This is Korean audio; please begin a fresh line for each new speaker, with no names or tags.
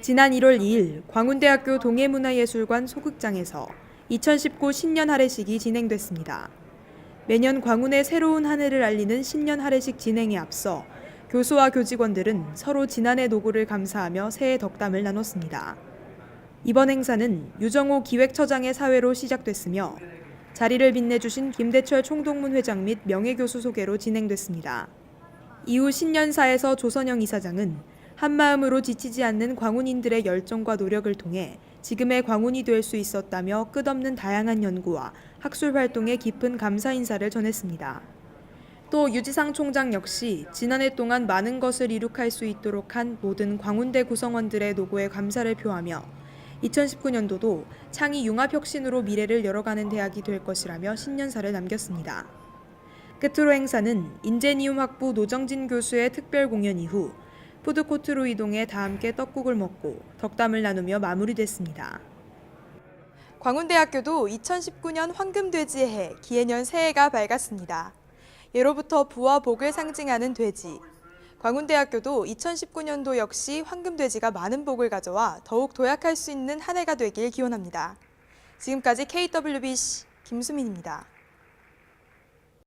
지난 1월 2일 광운대학교 동해문화예술관 소극장에서 2019 신년 할애식이 진행됐습니다. 매년 광운의 새로운 한 해를 알리는 신년 할애식 진행에 앞서 교수와 교직원들은 서로 지난해 노고를 감사하며 새해 덕담을 나눴습니다. 이번 행사는 유정호 기획처장의 사회로 시작됐으며 자리를 빛내주신 김대철 총동문 회장 및 명예교수 소개로 진행됐습니다. 이후 신년사에서 조선영 이사장은 한마음으로 지치지 않는 광운인들의 열정과 노력을 통해 지금의 광운이 될 수 있었다며 끝없는 다양한 연구와 학술 활동에 깊은 감사 인사를 전했습니다. 또 유지상 총장 역시 지난해 동안 많은 것을 이룩할 수 있도록 한 모든 광운대 구성원들의 노고에 감사를 표하며 2019년도도 창의 융합혁신으로 미래를 열어가는 대학이 될 것이라며 신년사를 남겼습니다. 끝으로 행사는 인제니움 학부 노정진 교수의 특별 공연 이후 푸드코트로 이동해 다 함께 떡국을 먹고 덕담을 나누며 마무리됐습니다. 광운대학교도 2019년 황금돼지의 해, 기해년 새해가 밝았습니다. 예로부터 부와 복을 상징하는 돼지. 광운대학교도 2019년도 역시 황금돼지가 많은 복을 가져와 더욱 도약할 수 있는 한 해가 되길 기원합니다. 지금까지 KWBC 김수민입니다.